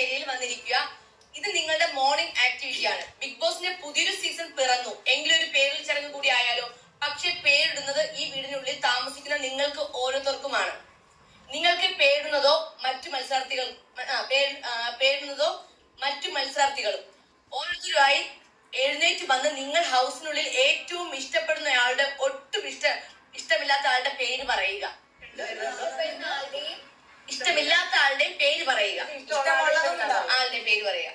ഏരിയയിൽ വന്നിരിക്കുക. ഇത് നിങ്ങളുടെ മോർണിംഗ് ആക്ടിവിറ്റി ആണ്. ബിഗ് ബോസിന്റെ പുതിയൊരു സീസൺ പിറന്നു. എങ്കിലും ഒരു പേരിൽ ചടങ്ങ് കൂടി ആയാലോ? പക്ഷെ പേരിടുന്നത് ഈ വീടിനുള്ളിൽ താമസിക്കുന്ന നിങ്ങൾക്ക് ഓരോരുത്തർക്കുമാണ്. നിങ്ങൾക്ക് പേരിടുന്നതോ മറ്റു മത്സരാർത്ഥികൾ പേരിടുന്നതോ മറ്റു മത്സരാർത്ഥികളും. ഓരോരുത്തരുമായി എഴുന്നേറ്റ് വന്ന് നിങ്ങൾ ഹൗസിനുള്ളിൽ ഏറ്റവും ഇഷ്ടപ്പെടുന്ന ആളുടെ ഒട്ടും ഇഷ്ട ഇഷ്ടമില്ലാത്ത ആളുടെ പേര് പറയുക. ഇഷ്ടമില്ലാത്ത ആളുടെ പേര് പറയുക ആളുടെ പേര് പറയുക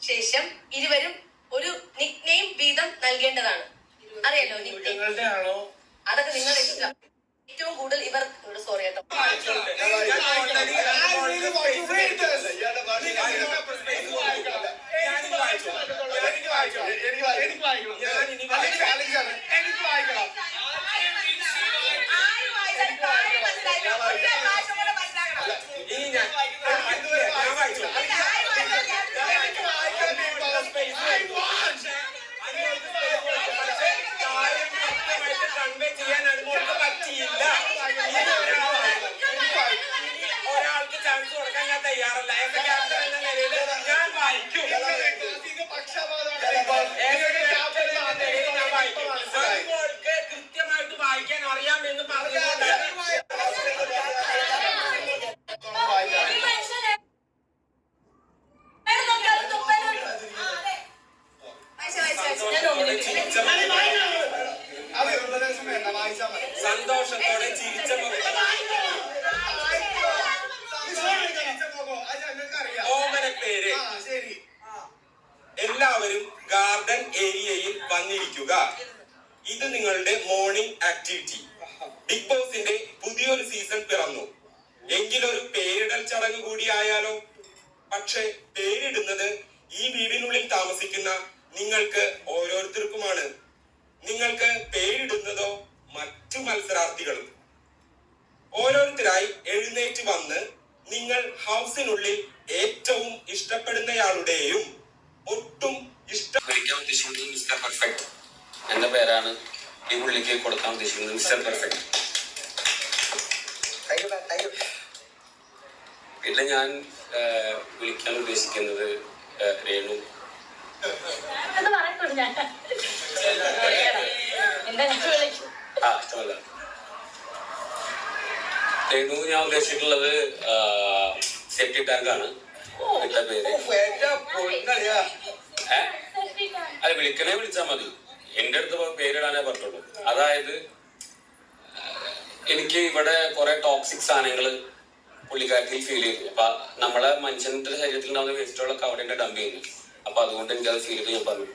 ശേഷം ഇരുവരും ഒരു നിക് നെയിം വീതം നൽകേണ്ടതാണ് അറിയാലോ അതൊക്കെ നിങ്ങളുടെ ഇഷ്ടം ഏറ്റവും കൂടുതൽ ഇവർ സോറി കേട്ടോ വായിക്കാൻ അറിയാം എന്ന് സന്തോഷത്തോടെ ചിരിച്ച സന്തോഷത്തോടെ ചിരിച്ച ഓമന പേര് എല്ലാവരും ഗാർഡൻ ഏരിയയിൽ വന്നിരിക്കുക. ഇത് നിങ്ങളുടെ മോർണിംഗ് ആക്ടിവിറ്റി ബിഗ് ബോസിന്റെ പുതിയൊരു സീസൺ പിറന്നു. എങ്കിലൊരു പേരിടൽ ചടങ്ങ് കൂടി ആയാലോ? പക്ഷെ പേരിടുന്നത് ഈ വീടിനുള്ളിൽ താമസിക്കുന്ന നിങ്ങൾക്ക് ഓരോരുത്തർക്കുമാണ്. നിങ്ങൾക്ക് പേരിടുന്നതോ മറ്റു മത്സരാർത്ഥികളും. ഓരോരുത്തരായി എഴുന്നേറ്റ് വന്ന് നിങ്ങൾ ഹൗസിനുള്ളിൽ ഏറ്റവും ഇഷ്ടപ്പെടുന്നയാളുടെയും ഒട്ടും ഇഷ്ട എന്ന പേരാണ് ഈ പുള്ളിക്ക് കൊടുക്കാൻ ഉദ്ദേശിക്കുന്നത് മിസ്റ്റർ പെർഫെക്റ്റ്. പിന്നെ ഞാൻ വിളിക്കാൻ ഉദ്ദേശിക്കുന്നത് രേണു. ആ ഇഷ്ടമല്ല. രേണു ഞാൻ ഉദ്ദേശിച്ചിട്ടുള്ളത് സെപ്റ്റി ടാങ്ക് ആണ്. ഇട്ട പേര്? അത് വിളിക്കണേ വിളിച്ചാ മതി. പറയാനേ പറ്റുള്ളൂ. അതായത് എനിക്ക് ഇവിടെ കുറെ ടോക്സിക് സാധനങ്ങൾ പുള്ളിക്കാരത്തിൽ ഫീൽ ചെയ്തു. അപ്പൊ നമ്മളെ മനുഷ്യന്റെ ശരീരത്തിൽ ഉണ്ടാകുന്ന വേസ്റ്റുകളൊക്കെ അവിടെ എന്റെ ഡംപ് ചെയ്യുന്നു. അപ്പൊ അതുകൊണ്ട് എനിക്ക് അത് ഫീൽ ചെയ്ത് ഞാൻ പറഞ്ഞു.